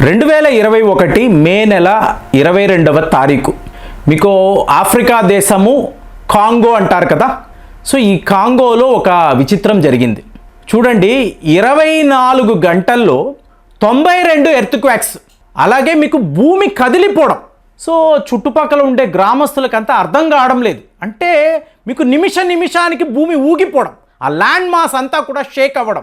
రెండు వేల ఇరవై ఒకటి మే నెల ఇరవై రెండవ తారీఖు. మీకు ఆఫ్రికా దేశము కాంగో అంటారు కదా? సో ఈ కాంగోలో ఒక విచిత్రం జరిగింది. చూడండి ఇరవై నాలుగు గంటల్లో తొంభై రెండు ఎర్త్క్వాక్స్ అలాగే మీకు భూమి కదిలిపోవడం. సో చుట్టుపక్కల ఉండే గ్రామస్తులకంతా అర్థం కావడం లేదు. అంటే మీకు నిమిష నిమిషానికి భూమి ఊగిపోవడం ఆ ల్యాండ్ మాస్ అంతా కూడా షేక్ అవ్వడం.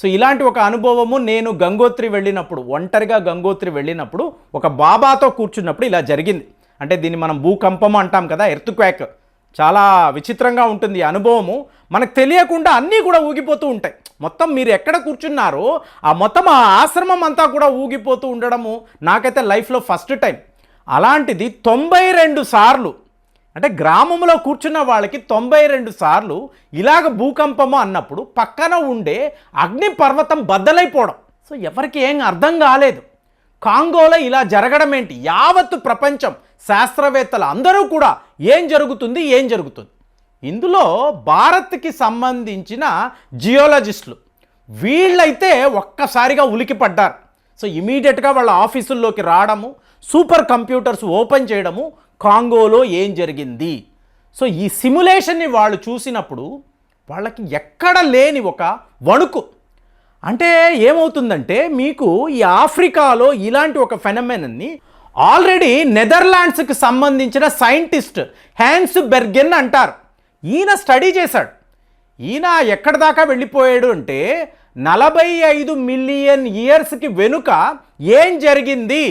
సో ఇలాంటి ఒక అనుభవము నేను గంగోత్రి వెళ్ళినప్పుడు ఒంటరిగా గంగోత్రి వెళ్ళినప్పుడు ఒక బాబాతో కూర్చున్నప్పుడు ఇలా జరిగింది. అంటే దీన్ని మనం భూకంపం అంటాం కదా ఎర్త్ క్వాక్ చాలా విచిత్రంగా ఉంటుంది ఈ అనుభవము. మనకు తెలియకుండా అన్నీ కూడా ఊగిపోతూ ఉంటాయి. మొత్తం మీరు ఎక్కడ కూర్చున్నారో ఆ మొత్తం ఆ ఆశ్రమం అంతా కూడా ఊగిపోతూ ఉండడము నాకైతే లైఫ్లో ఫస్ట్ టైం. అలాంటిది తొంభై రెండు సార్లు అంటే గ్రామంలో కూర్చున్న వాళ్ళకి తొంభై రెండు సార్లు ఇలాగ భూకంపము అన్నప్పుడు పక్కన ఉండే అగ్ని పర్వతం బద్దలైపోవడం. సో ఎవరికి ఏం అర్థం కాలేదు. కాంగోలో ఇలా జరగడం ఏంటి? యావత్తు ప్రపంచం శాస్త్రవేత్తలు అందరూ కూడా ఏం జరుగుతుంది ఏం జరుగుతుంది? ఇందులో భారత్కి సంబంధించిన జియోలజిస్టులు వీళ్ళైతే ఒక్కసారిగా ఉలికి పడ్డారు. సో ఇమీడియట్గా వాళ్ళ ఆఫీసుల్లోకి రావడము సూపర్ కంప్యూటర్స్ ఓపెన్ చేయడము కాంగోలో ఏం జరిగింది? సో ఈ సిమ్యులేషన్ని వాళ్ళు చూసినప్పుడు వాళ్ళకి ఎక్కడ లేని ఒక వణుకు. అంటే ఏమవుతుందంటే మీకు ఈ ఆఫ్రికాలో ఇలాంటి ఒక ఫెనమెనన్ని ఆల్రెడీ నెదర్లాండ్స్కి సంబంధించిన సైంటిస్ట్ హ్యాన్స్ బెర్గెన్ అంటారు. ఈయన స్టడీ చేశాడు. ఈయన ఎక్కడి దాకా వెళ్ళిపోయాడు అంటే నలభై ఐదు మిలియన్ ఇయర్స్కి వెనుక ఏం జరిగింది?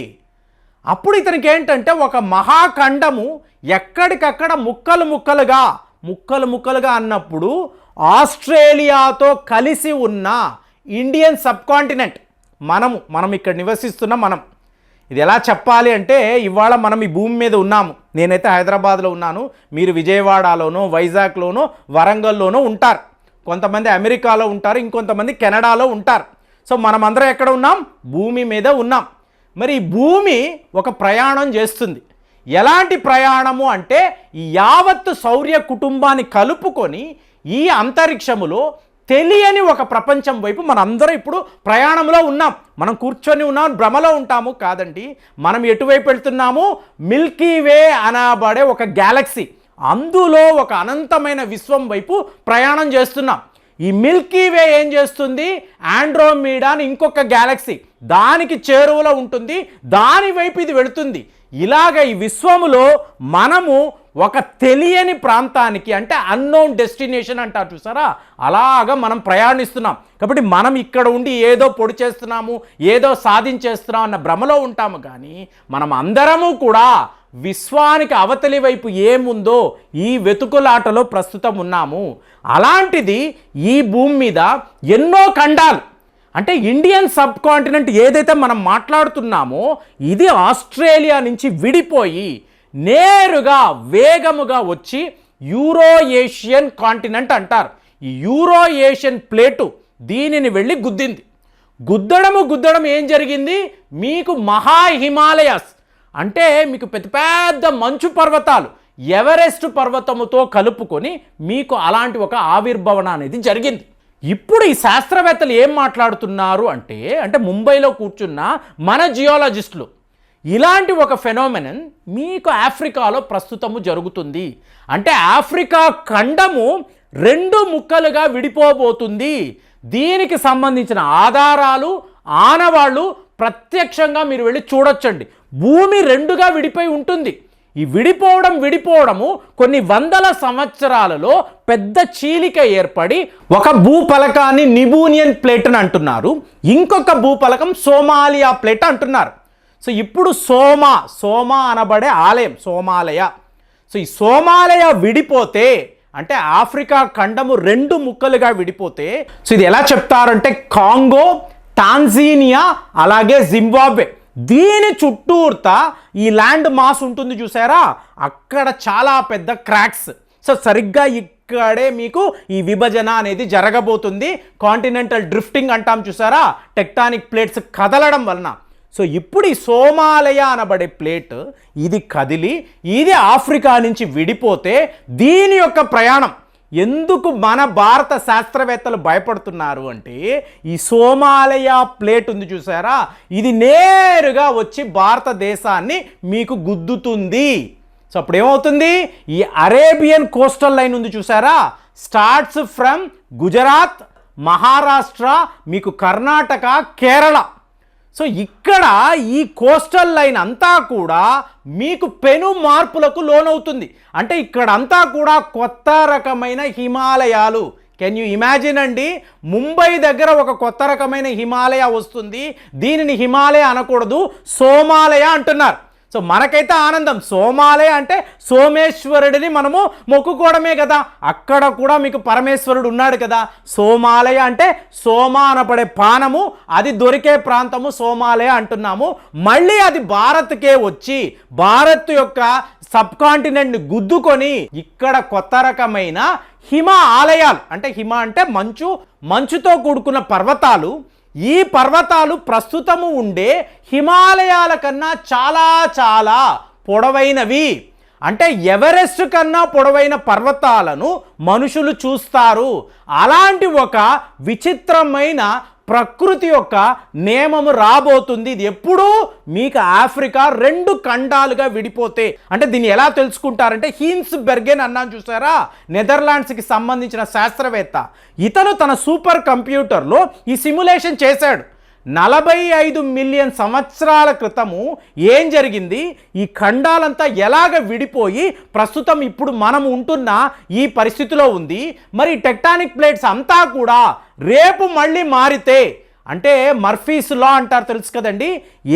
అప్పుడు ఇతనికి ఏంటంటే ఒక మహాఖండము ఎక్కడికక్కడ ముక్కలు ముక్కలుగా ముక్కలు ముక్కలుగా అన్నప్పుడు ఆస్ట్రేలియాతో కలిసి ఉన్న ఇండియన్ సబ్ కాంటినెంట్ మనము మనం ఇక్కడ నివసిస్తున్న మనం. ఇది ఎలా చెప్పాలి అంటే ఇవాళ మనం ఈ భూమి మీద ఉన్నాము. నేనైతే హైదరాబాద్లో ఉన్నాను. మీరు విజయవాడలోనో వైజాగ్లోనో వరంగల్లోనో ఉంటారు. కొంతమంది అమెరికాలో ఉంటారు ఇంకొంతమంది కెనడాలో ఉంటారు. సో మనమందరం ఎక్కడ ఉన్నాం? భూమి మీద ఉన్నాం. మరి భూమి ఒక ప్రయాణం చేస్తుంది. ఎలాంటి ప్రయాణము అంటే యావత్తు సౌర్య కుటుంబాన్ని కలుపుకొని ఈ అంతరిక్షములో తెలియని ఒక ప్రపంచం వైపు మనందరం ఇప్పుడు ప్రయాణంలో ఉన్నాం. మనం కూర్చొని ఉన్నాం భ్రమలో ఉంటాము కాదండి. మనం ఎటువైపు వెళ్తున్నాము? మిల్కీ వే అనబడే ఒక గ్యాలక్సీ. అందులో ఒక అనంతమైన విశ్వం వైపు ప్రయాణం చేస్తున్నాం. ఈ మిల్కీ వే ఏం చేస్తుంది? ఆండ్రోమీడా అని ఇంకొక గ్యాలక్సీ దానికి చేరువలో ఉంటుంది దాని వైపు ఇది వెళుతుంది. ఇలాగ ఈ విశ్వములో మనము ఒక తెలియని ప్రాంతానికి అంటే అన్నోన్ డెస్టినేషన్ అంటారు చూసారా? అలాగా మనం ప్రయాణిస్తున్నాం. కాబట్టి మనం ఇక్కడ ఉండి ఏదో పొడి చేస్తున్నాము ఏదో సాధించేస్తున్నాం అన్న భ్రమలో ఉంటాము. కానీ మనం అందరము కూడా విశ్వానికి అవతలి వైపు ఏముందో ఈ వెతుకులాటలో ప్రస్తుతం ఉన్నాము. అలాంటిది ఈ భూమి మీద ఎన్నో ఖండాలు. అంటే ఇండియన్ సబ్ కాంటినెంట్ ఏదైతే మనం మాట్లాడుతున్నామో ఇది ఆస్ట్రేలియా నుంచి విడిపోయి నేరుగా వేగముగా వచ్చి యూరో ఏషియన్ కాంటినెంట్ అంటారు. ఈ యూరో ఏషియన్ ప్లేటు దీనిని వెళ్ళి గుద్దింది. గుద్దడము గుద్దడం ఏం జరిగింది? మీకు మహా హిమాలయస్ అంటే మీకు పెద్ద పెద్ద మంచు పర్వతాలు ఎవరెస్ట్ పర్వతముతో కలుపుకొని మీకు అలాంటి ఒక ఆవిర్భవన అనేది జరిగింది. ఇప్పుడు ఈ శాస్త్రవేత్తలు ఏం మాట్లాడుతున్నారు అంటే అంటే ముంబైలో కూర్చున్న మన జియోలజిస్టులు ఇలాంటి ఒక ఫెనోమెనన్ మీకు ఆఫ్రికాలో ప్రస్తుతము జరుగుతుంది. అంటే ఆఫ్రికా ఖండము రెండు ముక్కలుగా విడిపోబోతుంది. దీనికి సంబంధించిన ఆధారాలు ఆనవాళ్ళు ప్రత్యక్షంగా మీరు వెళ్ళి చూడొచ్చండి. భూమి రెండుగా విడిపోయి ఉంటుంది. ఈ విడిపోవడం విడిపోవడము కొన్ని వందల సంవత్సరాలలో పెద్ద చీలిక ఏర్పడి ఒక భూపలకాన్ని నిబూనియన్ ప్లేట్ అని అంటున్నారు. ఇంకొక భూపలకం సోమాలియా ప్లేట్ అంటున్నారు. సో ఇప్పుడు సోమా సోమా అనబడే ఆలయం సోమాలయ. సో ఈ సోమాలయ విడిపోతే అంటే ఆఫ్రికా ఖండము రెండు ముక్కలుగా విడిపోతే సో ఇది ఎలా చెప్తారంటే కాంగో టాంజీనియా అలాగే జింబాబ్వే. దీని చుట్టూర్త ఈ ల్యాండ్ మాస్ ఉంటుంది చూసారా? అక్కడ చాలా పెద్ద క్రాక్స్. సో సరిగ్గా ఇక్కడే మీకు ఈ విభజన అనేది జరగబోతుంది. కాంటినెంటల్ డ్రిఫ్టింగ్ అంటాం చూసారా? టెక్టానిక్ ప్లేట్స్ కదలడం వలన. సో ఇప్పుడు ఈ సోమాలయ అనబడే ప్లేట్ ఇది కదిలి ఇది ఆఫ్రికా నుంచి విడిపోతే దీని యొక్క ప్రయాణం ఎందుకు మన భారత శాస్త్రవేత్తలు భయపడుతున్నారు అంటే ఈ సోమాలయ ప్లేట్ ఉంది చూసారా? ఇది నేరుగా వచ్చి భారతదేశాన్ని మీకు గుద్దుతుంది. సో అప్పుడు ఏమవుతుంది ఈ అరేబియన్ కోస్టల్ లైన్ ఉంది చూసారా? స్టార్ట్స్ ఫ్రమ్ గుజరాత్ మహారాష్ట్ర మీకు కర్ణాటక కేరళ. సో ఇక్కడ ఈ కోస్టల్ లైన్ అంతా కూడా మీకు పెను మార్పులకు లోనవుతుంది. అంటే ఇక్కడ అంతా కూడా కొత్త రకమైన హిమాలయాలు. కెన్ యూ ఇమాజిన్ అండి? ముంబై దగ్గర ఒక కొత్త రకమైన హిమాలయ వస్తుంది. దీనిని హిమాలయ అనకూడదు సోమాలయ అంటున్నారు. సో మనకైతే ఆనందం. సోమాలయ అంటే సోమేశ్వరుడిని మనము మొక్కుకోవడమే కదా. అక్కడ కూడా మీకు పరమేశ్వరుడు ఉన్నాడు కదా. సోమాలయ అంటే సోమ అనపడే పానము అది దొరికే ప్రాంతము సోమాలయ అంటున్నాము. మళ్ళీ అది భారత్కే వచ్చి భారత్ యొక్క సబ్ కాంటినెంట్ని గుద్దుకొని ఇక్కడ కొత్త రకమైన హిమ ఆలయాలు అంటే హిమ అంటే మంచు మంచుతో కూడుకున్న పర్వతాలు ఈ పర్వతాలు ప్రస్తుతము ఉండే హిమాలయాల కన్నా చాలా చాలా పొడవైనవి. అంటే ఎవరెస్ట్ కన్నా పొడవైన పర్వతాలను మనుషులు చూస్తారు. అలాంటి ఒక విచిత్రమైన ప్రకృతి యొక్క నియమము రాబోతుంది. ఇది ఎప్పుడూ మీకు ఆఫ్రికా రెండు ఖండాలుగా విడిపోతే. అంటే దీన్ని ఎలా తెలుసుకుంటారంటే హీన్స్ బెర్గెన్ అన్నాను చూసారా? నెదర్లాండ్స్కి సంబంధించిన శాస్త్రవేత్త. ఇతను తన సూపర్ కంప్యూటర్లో ఈ సిమ్యులేషన్ చేశాడు. నలభై ఐదు మిలియన్ సంవత్సరాల క్రితము ఏం జరిగింది? ఈ ఖండాలంతా ఎలాగ విడిపోయి ప్రస్తుతం ఇప్పుడు మనం ఉంటున్న ఈ పరిస్థితిలో ఉంది. మరి టెక్టానిక్ ప్లేట్స్ అంతా కూడా రేపు మళ్ళీ మారితే అంటే మర్ఫీస్ లా అంటారు తెలుసు కదండి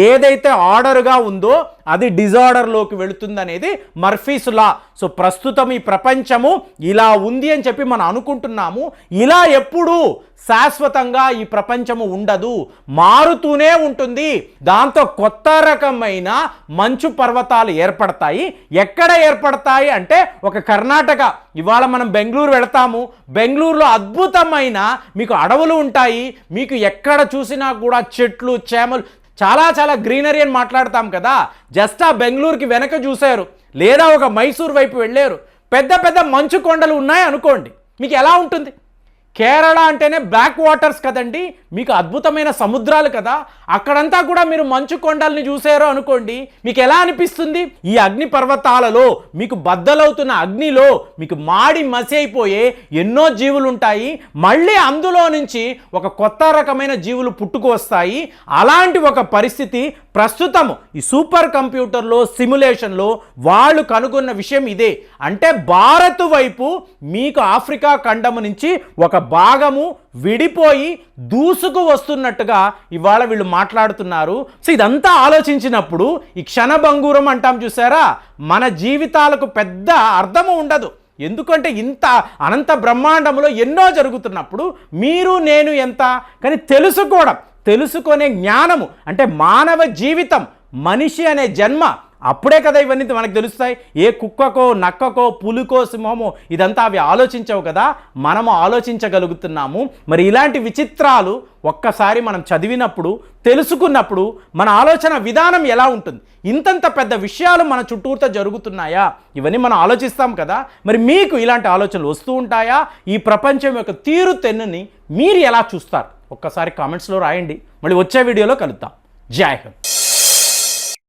ఏదైతే ఆర్డర్గా ఉందో అది డిజార్డర్లోకి వెళుతుంది అనేది మర్ఫీస్ లా. సో ప్రస్తుతం ఈ ప్రపంచము ఇలా ఉంది అని చెప్పి మనం అనుకుంటున్నాము. ఇలా ఎప్పుడు శాశ్వతంగా ఈ ప్రపంచము ఉండదు మారుతూనే ఉంటుంది. దాంతో కొత్త రకమైన మంచు పర్వతాలు ఏర్పడతాయి. ఎక్కడ ఏర్పడతాయి అంటే ఒక కర్ణాటక. ఇవాళ మనం బెంగళూరు వెళతాము. బెంగళూరులో అద్భుతమైన మీకు అడవులు ఉంటాయి. మీకు ఎక్కడ చూసినా కూడా చెట్లు చేమలు చాలా చాలా గ్రీనరీ అని మాట్లాడతాం కదా. జస్ట్ ఆ బెంగళూరుకి వెనక చూశారు. లేదా ఒక మైసూర్ వైపు వెళ్ళారు. పెద్ద పెద్ద మంచు కొండలు ఉన్నాయి అనుకోండి. మీకు ఎలా ఉంటుంది? కేరళ అంటేనే బ్లాక్ వాటర్స్ కదండి. మీకు అద్భుతమైన సముద్రాలు కదా అక్కడంతా కూడా మీరు మంచు కొండల్ని చూసారో అనుకోండి మీకు ఎలా అనిపిస్తుంది? ఈ అగ్ని పర్వతాలలో మీకు బద్దలవుతున్న అగ్నిలో మీకు మాడి మసి అయిపోయే ఎన్నో జీవులు ఉంటాయి మళ్ళీ అందులో నుంచి ఒక కొత్త రకమైన జీవులు పుట్టుకు వస్తాయి. అలాంటి ఒక పరిస్థితి ప్రస్తుతం ఈ సూపర్ కంప్యూటర్లో సిమ్యులేషన్లో వాళ్ళు కనుగొన్న విషయం ఇదే. అంటే భారత్ వైపు మీకు ఆఫ్రికా ఖండము నుంచి ఒక భాగము విడిపోయి దూసుకు వస్తున్నట్టుగా ఇవాళ వీళ్ళు మాట్లాడుతున్నారు. సో ఇదంతా ఆలోచించినప్పుడు ఈ క్షణభంగూరం అంటాం చూసారా? మన జీవితాలకు పెద్ద అర్థము ఉండదు. ఎందుకంటే ఇంత అనంత బ్రహ్మాండంలో ఎన్నో జరుగుతున్నప్పుడు మీరు నేను ఎంత? కానీ తెలుసుకోవడం తెలుసుకునే జ్ఞానము అంటే మానవ జీవితం మనిషి అనే జన్మ అప్పుడే కదా ఇవన్నీ మనకు తెలుస్తాయి. ఏ కుక్కకో నక్కకో పులికో సింహమో ఇదంతా అవి ఆలోచించవు కదా? మనము ఆలోచించగలుగుతున్నాము. మరి ఇలాంటి విచిత్రాలు ఒక్కసారి మనం చదివినప్పుడు తెలుసుకున్నప్పుడు మన ఆలోచన విధానం ఎలా ఉంటుంది? ఇంతంత పెద్ద విషయాలు మన చుట్టూతో జరుగుతున్నాయా? ఇవన్నీ మనం ఆలోచిస్తాం కదా? మరి మీకు ఇలాంటి ఆలోచనలు వస్తూ ఉంటాయా? ఈ ప్రపంచం యొక్క తీరు తెన్నుని మీరు ఎలా చూస్తారు? ఒక్కసారి కామెంట్స్లో రాయండి. మళ్ళీ వచ్చే వీడియోలో కలుద్దాం. జై హింద్.